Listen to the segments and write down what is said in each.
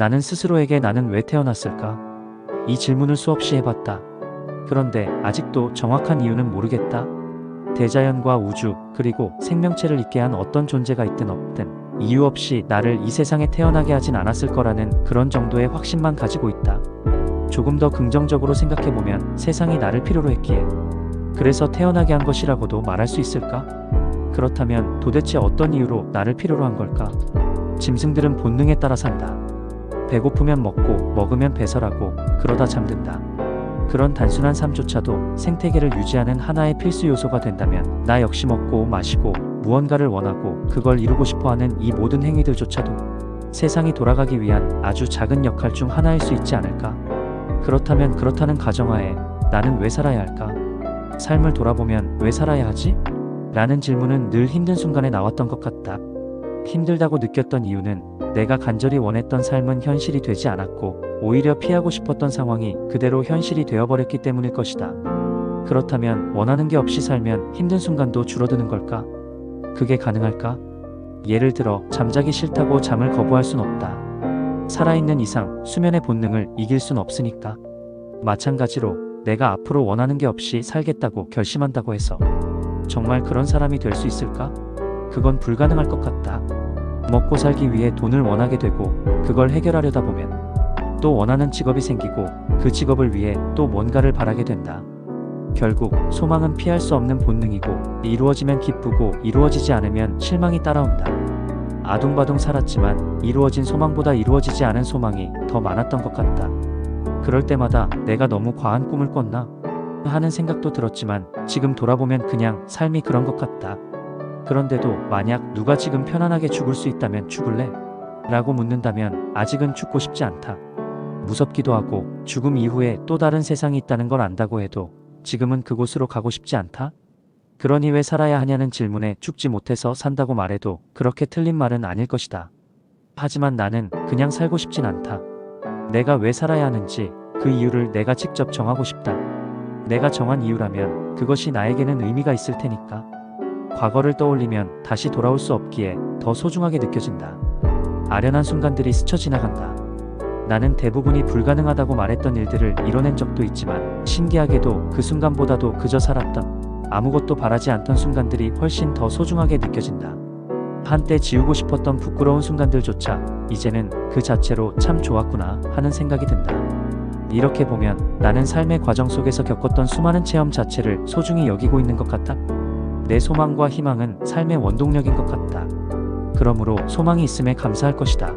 나는 스스로에게 나는 왜 태어났을까? 이 질문을 수없이 해봤다. 그런데 아직도 정확한 이유는 모르겠다. 대자연과 우주, 그리고 생명체를 있게 한 어떤 존재가 있든 없든 이유 없이 나를 이 세상에 태어나게 하진 않았을 거라는 그런 정도의 확신만 가지고 있다. 조금 더 긍정적으로 생각해보면 세상이 나를 필요로 했기에 그래서 태어나게 한 것이라고도 말할 수 있을까? 그렇다면 도대체 어떤 이유로 나를 필요로 한 걸까? 짐승들은 본능에 따라 산다. 배고프면 먹고 먹으면 배설하고 그러다 잠든다. 그런 단순한 삶조차도 생태계를 유지하는 하나의 필수 요소가 된다면 나 역시 먹고 마시고 무언가를 원하고 그걸 이루고 싶어 하는 이 모든 행위들조차도 세상이 돌아가기 위한 아주 작은 역할 중 하나일 수 있지 않을까? 그렇다면 그렇다는 가정하에 나는 왜 살아야 할까? 삶을 돌아보면 왜 살아야 하지? 라는 질문은 늘 힘든 순간에 나왔던 것 같다. 힘들다고 느꼈던 이유는 내가 간절히 원했던 삶은 현실이 되지 않았고 오히려 피하고 싶었던 상황이 그대로 현실이 되어버렸기 때문일 것이다. 그렇다면 원하는 게 없이 살면 힘든 순간도 줄어드는 걸까? 그게 가능할까? 예를 들어 잠자기 싫다고 잠을 거부할 순 없다. 살아있는 이상 수면의 본능을 이길 순 없으니까. 마찬가지로 내가 앞으로 원하는 게 없이 살겠다고 결심한다고 해서 정말 그런 사람이 될 수 있을까? 그건 불가능할 것 같다. 먹고 살기 위해 돈을 원하게 되고 그걸 해결하려다 보면 또 원하는 직업이 생기고 그 직업을 위해 또 뭔가를 바라게 된다. 결국 소망은 피할 수 없는 본능이고 이루어지면 기쁘고 이루어지지 않으면 실망이 따라온다. 아둥바둥 살았지만 이루어진 소망보다 이루어지지 않은 소망이 더 많았던 것 같다. 그럴 때마다 내가 너무 과한 꿈을 꿨나? 하는 생각도 들었지만 지금 돌아보면 그냥 삶이 그런 것 같다. 그런데도 만약 누가 지금 편안하게 죽을 수 있다면 죽을래? 라고 묻는다면 아직은 죽고 싶지 않다. 무섭기도 하고 죽음 이후에 또 다른 세상이 있다는 걸 안다고 해도 지금은 그곳으로 가고 싶지 않다? 그러니 왜 살아야 하냐는 질문에 죽지 못해서 산다고 말해도 그렇게 틀린 말은 아닐 것이다. 하지만 나는 그냥 살고 싶진 않다. 내가 왜 살아야 하는지 그 이유를 내가 직접 정하고 싶다. 내가 정한 이유라면 그것이 나에게는 의미가 있을 테니까. 과거를 떠올리면 다시 돌아올 수 없기에 더 소중하게 느껴진다. 아련한 순간들이 스쳐 지나간다. 나는 대부분이 불가능하다고 말했던 일들을 이뤄낸 적도 있지만 신기하게도 그 순간보다도 그저 살았던 아무것도 바라지 않던 순간들이 훨씬 더 소중하게 느껴진다. 한때 지우고 싶었던 부끄러운 순간들조차 이제는 그 자체로 참 좋았구나 하는 생각이 든다. 이렇게 보면 나는 삶의 과정 속에서 겪었던 수많은 체험 자체를 소중히 여기고 있는 것 같다. 내 소망과 희망은 삶의 원동력인 것 같다. 그러므로 소망이 있음에 감사할 것이다.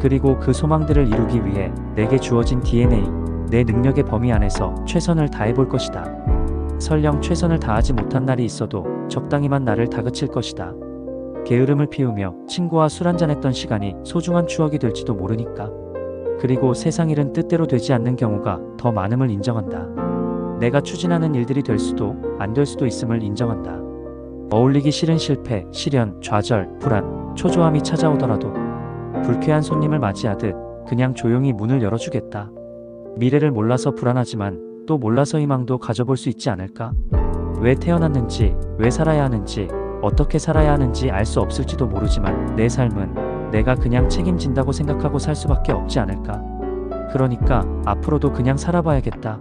그리고 그 소망들을 이루기 위해 내게 주어진 DNA, 내 능력의 범위 안에서 최선을 다해 볼 것이다. 설령 최선을 다하지 못한 날이 있어도 적당히만 나를 다그칠 것이다. 게으름을 피우며 친구와 술 한잔했던 시간이 소중한 추억이 될지도 모르니까. 그리고 세상 일은 뜻대로 되지 않는 경우가 더 많음을 인정한다. 내가 추진하는 일들이 될 수도 안 될 수도 있음을 인정한다. 어울리기 싫은 실패, 시련, 좌절, 불안, 초조함이 찾아오더라도 불쾌한 손님을 맞이하듯 그냥 조용히 문을 열어주겠다. 미래를 몰라서 불안하지만 또 몰라서 희망도 가져볼 수 있지 않을까? 왜 태어났는지, 왜 살아야 하는지, 어떻게 살아야 하는지 알 수 없을지도 모르지만 내 삶은 내가 그냥 책임진다고 생각하고 살 수밖에 없지 않을까? 그러니까 앞으로도 그냥 살아봐야겠다.